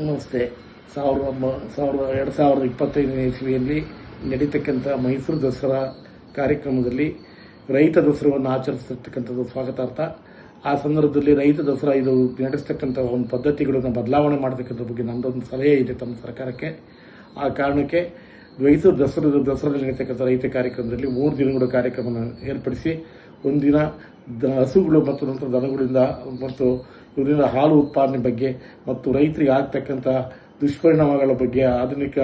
ನಮಸ್ತೆ. ಸಾವಿರದ ಒಂಬ- ಸಾವಿರದ ಎರಡು ಸಾವಿರದ ಇಪ್ಪತ್ತೈದನೇ ಇಸ್ವಿಯಲ್ಲಿ ನಡೀತಕ್ಕಂಥ ಮೈಸೂರು ದಸರಾ ಕಾರ್ಯಕ್ರಮದಲ್ಲಿ ರೈತ ದಸರಾವನ್ನು ಆಚರಿಸತಕ್ಕಂಥದ್ದು ಸ್ವಾಗತಾರ್ಥ. ಆ ಸಂದರ್ಭದಲ್ಲಿ ರೈತ ದಸರಾ ಇದು ನಡೆಸ್ತಕ್ಕಂಥ ಒಂದು ಪದ್ಧತಿಗಳನ್ನು ಬದಲಾವಣೆ ಮಾಡತಕ್ಕಂಥ ಬಗ್ಗೆ ನಮ್ಮದೊಂದು ಸಲಹೆ ಇದೆ ತಮ್ಮ ಸರ್ಕಾರಕ್ಕೆ. ಆ ಕಾರಣಕ್ಕೆ ಮೈಸೂರು ದಸರಾ, ದಸರಾದಲ್ಲಿ ನಡೀತಕ್ಕಂಥ ರೈತ ಕಾರ್ಯಕ್ರಮದಲ್ಲಿ ಮೂರು ದಿನಗಳ ಕಾರ್ಯಕ್ರಮವನ್ನು ಏರ್ಪಡಿಸಿ, ಒಂದಿನ ದ, ಹಸುಗಳು ಮತ್ತು ನಂತರ ದನಗಳಿಂದ ಮತ್ತು ಇವರಿಂದ ಹಾಲು ಉತ್ಪಾದನೆ ಬಗ್ಗೆ ಮತ್ತು ರೈತರಿಗೆ ಆಗ್ತಕ್ಕಂಥ ದುಷ್ಪರಿಣಾಮಗಳ ಬಗ್ಗೆ ಆಧುನಿಕ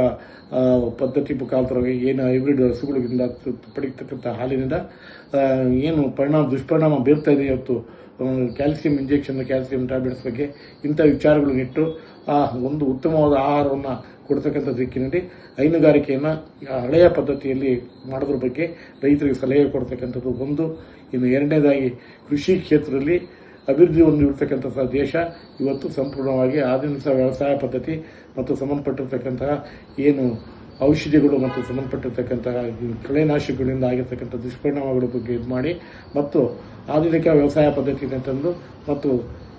ಪದ್ಧತಿ ಮುಖಾಂತರ ಏನು ಹೈಬ್ರಿಡ್ ಹಸುಗಳಿಂದ ಪಡೀತಕ್ಕಂಥ ಹಾಲಿನಿಂದ ಏನು ಪರಿಣಾಮ, ದುಷ್ಪರಿಣಾಮ ಬೀರ್ತಾ ಇದೆ ಇವತ್ತು ಕ್ಯಾಲ್ಸಿಯಂ ಇಂಜೆಕ್ಷನ್, ಕ್ಯಾಲ್ಸಿಯಂ ಟ್ಯಾಬ್ಲೆಟ್ಸ್ ಬಗ್ಗೆ ಇಂಥ ವಿಚಾರಗಳನ್ನಿಟ್ಟು ಆ, ಒಂದು ಉತ್ತಮವಾದ ಆಹಾರವನ್ನು ಕೊಡ್ತಕ್ಕಂಥ ದಿಕ್ಕಿನಲ್ಲಿ ಹೈನುಗಾರಿಕೆಯನ್ನು ಹಳೆಯ ಪದ್ಧತಿಯಲ್ಲಿ ಮಾಡೋದ್ರ ಬಗ್ಗೆ ರೈತರಿಗೆ ಸಲಹೆ ಕೊಡ್ತಕ್ಕಂಥದ್ದು ಒಂದು. ಇನ್ನು ಎರಡನೇದಾಗಿ ಕೃಷಿ ಕ್ಷೇತ್ರದಲ್ಲಿ ಅಭಿವೃದ್ಧಿ ಹೊಂದಿರತಕ್ಕಂತಹ ದೇಶ ಇವತ್ತು ಸಂಪೂರ್ಣವಾಗಿ ಆಧುನಿಕ ವ್ಯವಸಾಯ ಪದ್ಧತಿ ಮತ್ತು ಸಂಬಂಧಪಟ್ಟಿರ್ತಕ್ಕಂತಹ ಏನು ಔಷಧಿಗಳು ಮತ್ತು ಸಂಬಂಧಪಟ್ಟಿರ್ತಕ್ಕಂತಹ ಕಳೆನಾಶಕಗಳಿಂದ ಆಗಿರ್ತಕ್ಕಂಥ ದುಷ್ಪರಿಣಾಮಗಳ ಬಗ್ಗೆ ಇದು ಮಾಡಿ ಮತ್ತು ಆಧುನಿಕ ವ್ಯವಸಾಯ ಪದ್ಧತಿಯನ್ನು ತಂದು ಮತ್ತು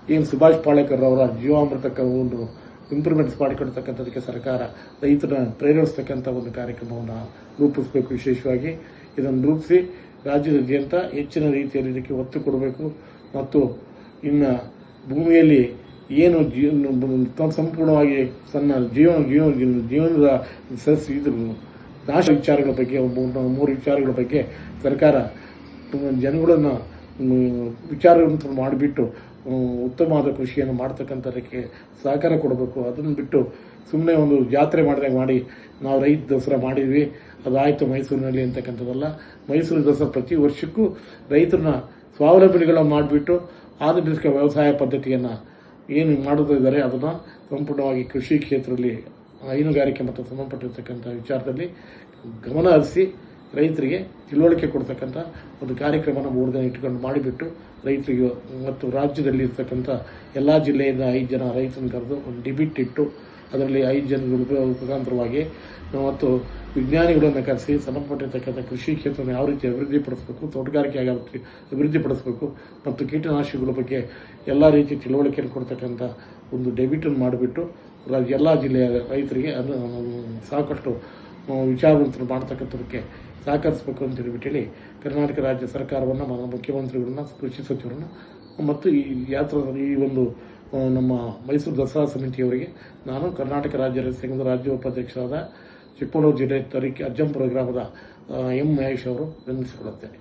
ಏನು ಸುಭಾಷ್ ಪಾಳೇಕರ್ ಅವರ ಜೀವಾಮೃತಕ್ಕ ಒಂದು ಇಂಪ್ರೂವ್ಮೆಂಟ್ಸ್ ಮಾಡಿಕೊಡ್ತಕ್ಕಂಥದಕ್ಕೆ ಸರ್ಕಾರ ರೈತರನ್ನ ಪ್ರೇರೇಪಿಸ್ತಕ್ಕಂಥ ಒಂದು ಕಾರ್ಯಕ್ರಮವನ್ನು ರೂಪಿಸಬೇಕು ವಿಶೇಷವಾಗಿ. ಇದನ್ನು ರೂಪಿಸಿ ರಾಜ್ಯದಾದ್ಯಂತ ಹೆಚ್ಚಿನ ರೀತಿಯಲ್ಲಿ ಇದಕ್ಕೆ ಒತ್ತು ಕೊಡಬೇಕು ಮತ್ತು ಇನ್ನು ಭೂಮಿಯಲ್ಲಿ ಏನು ಜೀವನ ಸಂಪೂರ್ಣವಾಗಿ ತನ್ನ ಜೀವನ ಜೀವನ ಜೀವನದ ಸಸ್ ಇದ್ರು. ನಾಶ ವಿಚಾರಗಳ ಬಗ್ಗೆ ಮೂರು ವಿಚಾರಗಳ ಬಗ್ಗೆ ಸರ್ಕಾರ ಜನಗಳನ್ನು ವಿಚಾರಗಳನ್ನು ಮಾಡಿಬಿಟ್ಟು ಉತ್ತಮವಾದ ಕೃಷಿಯನ್ನು ಮಾಡ್ತಕ್ಕಂಥದಕ್ಕೆ ಸಹಕಾರ ಕೊಡಬೇಕು. ಅದನ್ನು ಬಿಟ್ಟು ಸುಮ್ಮನೆ ಒಂದು ಜಾತ್ರೆ ಮಾಡಿದಾಗ ಮಾಡಿ, ನಾವು ರೈತ ದಸರಾ ಮಾಡಿದ್ವಿ, ಅದಾಯಿತು ಮೈಸೂರಿನಲ್ಲಿ ಅಂತಕ್ಕಂಥದ್ದಲ್ಲ. ಮೈಸೂರು ದಸರಾ ಪ್ರತಿ ವರ್ಷಕ್ಕೂ ರೈತರನ್ನ ಸ್ವಾವಲಂಬಿಗಳನ್ನ ಮಾಡಿಬಿಟ್ಟು ಆಧುನಿಕ ವ್ಯವಸಾಯ ಪದ್ಧತಿಯನ್ನು ಏನು ಮಾಡುತ್ತಿದ್ದಾರೆ ಅದನ್ನು ಸಂಪೂರ್ಣವಾಗಿ ಕೃಷಿ ಕ್ಷೇತ್ರದಲ್ಲಿ ಹೈನುಗಾರಿಕೆ ಮತ್ತು ಸಂಬಂಧಪಟ್ಟಿರ್ತಕ್ಕಂಥ ವಿಚಾರದಲ್ಲಿ ಗಮನ ಹರಿಸಿ ರೈತರಿಗೆ ತಿಳುವಳಿಕೆ ಕೊಡ್ತಕ್ಕಂಥ ಒಂದು ಕಾರ್ಯಕ್ರಮನ ಮೂರು ದಿನ ಇಟ್ಕೊಂಡು ಮಾಡಿಬಿಟ್ಟು ರೈತರಿಗೆ ಮತ್ತು ರಾಜ್ಯದಲ್ಲಿ ಇರ್ತಕ್ಕಂಥ ಎಲ್ಲ ಜಿಲ್ಲೆಯಿಂದ ಐದು ಜನ ರೈತರನ್ನು ಕರೆದು ಒಂದು ಡಿಬಿಟ್ ಇಟ್ಟು ಅದರಲ್ಲಿ ಐದು ಜನಗಳ ಮುಖಾಂತರವಾಗಿ ಮತ್ತು ವಿಜ್ಞಾನಿಗಳನ್ನು ಕರೆಸಿ ಸಂಬಂಧಪಟ್ಟಿರ್ತಕ್ಕಂಥ ಕೃಷಿ ಕ್ಷೇತ್ರವನ್ನು ಯಾವ ರೀತಿ ಅಭಿವೃದ್ಧಿ ಪಡಿಸಬೇಕು, ತೋಟಗಾರಿಕೆ ಅಭಿವೃದ್ಧಿ ಪಡಿಸಬೇಕು ಮತ್ತು ಕೀಟನಾಶಕಗಳ ಬಗ್ಗೆ ಎಲ್ಲ ರೀತಿ ತಿಳುವಳಿಕೆಯನ್ನು ಕೊಡ್ತಕ್ಕಂಥ ಒಂದು ಡೆಬಿಟನ್ನು ಮಾಡಿಬಿಟ್ಟು ಎಲ್ಲ ಜಿಲ್ಲೆಯ ರೈತರಿಗೆ ಅದು ಸಾಕಷ್ಟು ವಿಚಾರವಂತರು ಮಾಡ್ತಕ್ಕಂಥದಕ್ಕೆ ಸಹಕರಿಸಬೇಕು ಅಂತ ಹೇಳಿ ಕರ್ನಾಟಕ ರಾಜ್ಯ ಸರ್ಕಾರವನ್ನು ನಮ್ಮ ಮುಖ್ಯಮಂತ್ರಿಗಳನ್ನ, ಕೃಷಿ ಸಚಿವರನ್ನು ಮತ್ತು ಈ ಯಾತ್ರ, ಈ ಒಂದು ನಮ್ಮ ಮೈಸೂರು ದಸರಾ ಸಮಿತಿಯವರಿಗೆ ನಾನು ಕರ್ನಾಟಕ ರಾಜ್ಯ ಸಂಘದ ರಾಜ್ಯ ಉಪಾಧ್ಯಕ್ಷರಾದ ಚಿಕ್ಕಮಗಳೂರು ಜಿಲ್ಲೆ ತರೀಕೆ ಅಜ್ಜಂಪುರ ಗ್ರಾಮದ ಎಂ ಮಹೇಶ್ ಅವರು ವಂದಿಸಿಕೊಳ್ಳುತ್ತೇನೆ